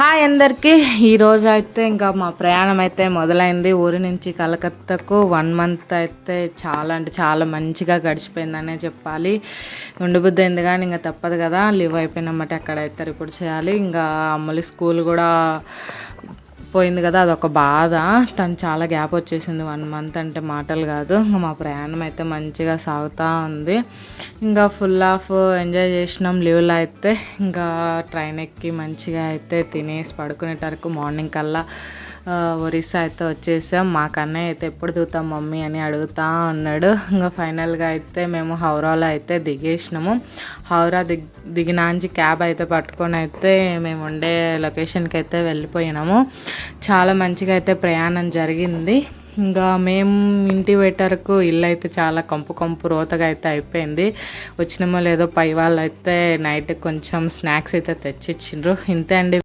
Hi అందరికీ. ఈరోజు అయితే ఇంకా మా ప్రయాణం అయితే మొదలైంది. ఊరి నుంచి కలకత్తాకు వన్ మంత్ అయితే చాలా అంటే చాలా మంచిగా గడిచిపోయిందనే చెప్పాలి. ఉండిబుద్ధి అయింది కానీ ఇంకా తప్పదు కదా. లీవ్ అయిపోయినమ్మటే ఎక్కడైతే రిపోర్ట్ చేయాలి. ఇంకా అమ్మలి స్కూల్ కూడా పోయింది కదా అదొక బాధ. తను చాలా గ్యాప్ వచ్చేసింది వన్ మంత్ అంటే మాటలు కాదు. మా ప్రయాణం అయితే మంచిగా సాగుతూ ఉంది. ఇంకా ఫుల్ ఆఫ్ ఎంజాయ్ చేసినాం లీవ్లో అయితే. ఇంకా ట్రైన్ ఎక్కి మంచిగా అయితే తినేసి పడుకునేటరకు మార్నింగ్ కల్లా ఒరిస్సా అయితే వచ్చేసాం. మా కన్నయ్య అయితే ఎప్పుడు దిగుతాం మమ్మీ అని అడుగుతా ఉన్నాడు. ఇంకా ఫైనల్గా అయితే మేము హౌరాలో అయితే దిగేసినాము. హౌరా దిగ్ దిగినాంచి క్యాబ్ అయితే పట్టుకొని అయితే మేము ఉండే లొకేషన్కి అయితే వెళ్ళిపోయినాము. చాలా మంచిగా అయితే ప్రయాణం జరిగింది. ఇంకా మేము ఇంటి వెటర్కు ఇల్లు అయితే చాలా కంపు కంపు రోతగా అయితే అయిపోయింది. వచ్చినామో లేదో పై వాళ్ళు అయితే నైట్ కొంచెం స్నాక్స్ అయితే తెచ్చిచ్చిండ్రు. ఇంతే అండి.